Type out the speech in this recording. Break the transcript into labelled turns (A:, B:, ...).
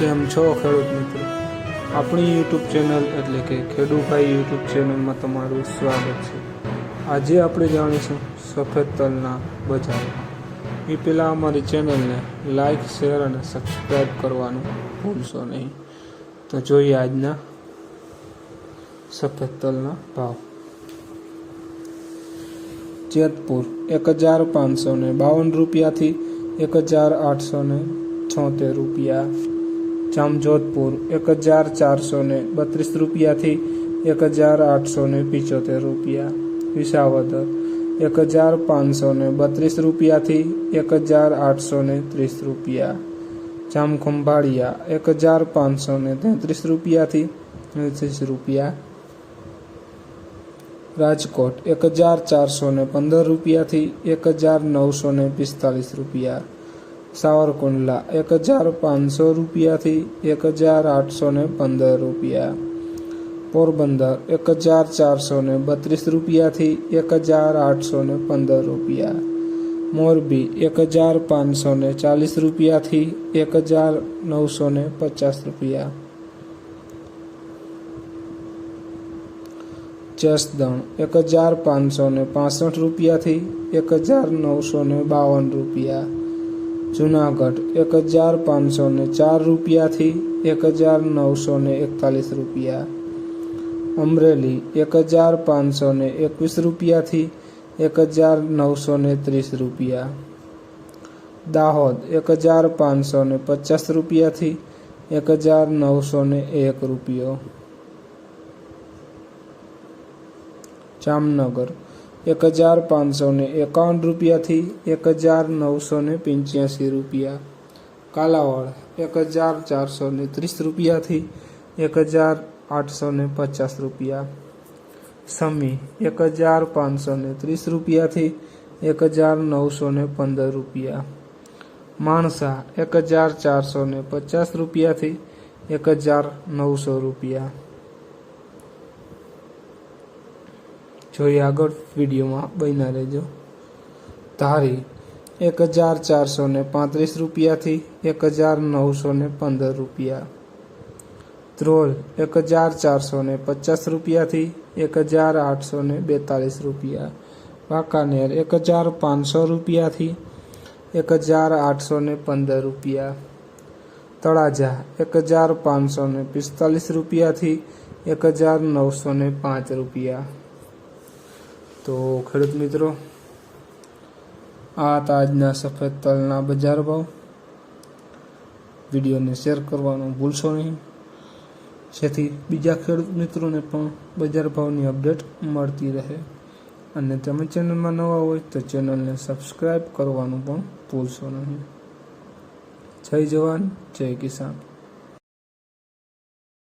A: કેમ છો ખેડૂત મિત્રો? આપણી યુટ્યુબ ચેનલ એટલે કે ખેડૂભાઈ યુટ્યુબ ચેનલમાં તમારું સ્વાગત છે. આજે આપણે જાણીશું સફેદ તલના બજાર. એ પહેલાં અમારી ચેનલને લાઈક શેર અને સબસ્ક્રાઈબ કરવાનું ભૂલશો નહીં. તો જોઈએ આજના સફેદ તલના ભાવ. જેતપુર એક હજાર પાંચસો ને બાવન રૂપિયાથી એક હજાર આઠસો ને છોતેર રૂપિયા. જામજોધપુર એક હજાર ચારસો ને બત્રીસ રૂપિયાથી એક હજાર આઠસો ને પિચોતેર રૂપિયા વિસાવદર એક હજાર પાંચસો ને બત્રીસ રૂપિયાથી એક હજાર આઠસો ને ત્રીસ રૂપિયા જામખંભાળિયા એક હજાર પાંચસો ને તેત્રીસ રૂપિયાથી ત્રીસ રૂપિયા રાજકોટ એક હજાર ચારસો ને પંદર રૂપિયાથી એક હજાર નવસો ને પિસ્તાલીસ રૂપિયા સાવરકુંડલા એક હજાર પાંચસો રૂપિયાથી એક હજાર આઠસો ને પંદર રૂપિયા પોરબંદર એક હજાર ચારસો ને બત્રીસ રૂપિયાથી એક હજાર આઠસો ને પંદર રૂપિયા મોરબી એક હજાર પાંચસો ને ચાલીસ રૂપિયાથી એક હજાર નવસો ને પચાસ રૂપિયા જસદણ એક હજાર પાંચસો ને પાસઠ રૂપિયાથી એક હજાર નવસો ને બાવન રૂપિયા જુનાગઢ એક હજાર પાંચસો ને ચાર રૂપિયાથી એક હજાર નવસો ને એકતાલીસ રૂપિયા અમરેલી એક હજાર પાંચસો ને એકવીસ રૂપિયાથી એક હજાર નવસો ને ત્રીસ રૂપિયા દાહોદ એક હજાર પાંચસો ને પચાસ રૂપિયાથી એક હજાર નવસો ને એક રૂપિયો જામનગર એક હજાર પાંચસો ને એકાવન રૂપિયાથી એક હજાર નવસો ને પંચ્યાસી રૂપિયા. કાલાવાડ, એક હજાર ચારસો ને ત્રીસ રૂપિયાથી એક હજાર આઠસો ને પચાસ રૂપિયા. સમી, એક હજાર પાંચસો ને ત્રીસ રૂપિયાથી એક હજાર નવસો ને પંદર રૂપિયા. માણસા, એક હજાર ચારસો ને પચાસ રૂપિયાથી એક હજાર નવસો રૂપિયા. જોઈએ આગળ વિડીયોમાં બન્યા રહેજો. ધારી એક હજાર ચારસો ને પાંત્રીસ રૂપિયાથી એક હજાર નવસો ને પંદર રૂપિયા. ધ્રોલ એક હજાર ચારસો ને પચાસ રૂપિયાથી એક હજાર આઠસો ને બેતાલીસ રૂપિયા. વાંકાનેર એક હજાર પાંચસો રૂપિયાથી એક હજાર આઠસો ને પંદર રૂપિયા. તળાજા એક હજાર પાંચસો ને પિસ્તાલીસ રૂપિયાથી એક હજાર નવસો ને પાંચ રૂપિયા. તો ખેડૂત મિત્રો, આ હતા આજના સફેદ તલના બજાર ભાવ. વિડીયોને શેર કરવાનું ભૂલશો નહીં. જેથી બીજા ખેડૂત મિત્રોને પણ બજાર ભાવની અપડેટ મળતી રહે. અને તમે ચેનલમાં નવા હોય તો ચેનલને સબસ્ક્રાઈબ કરવાનું પણ ભૂલશો નહીં. જય જવાન, જય કિસાન.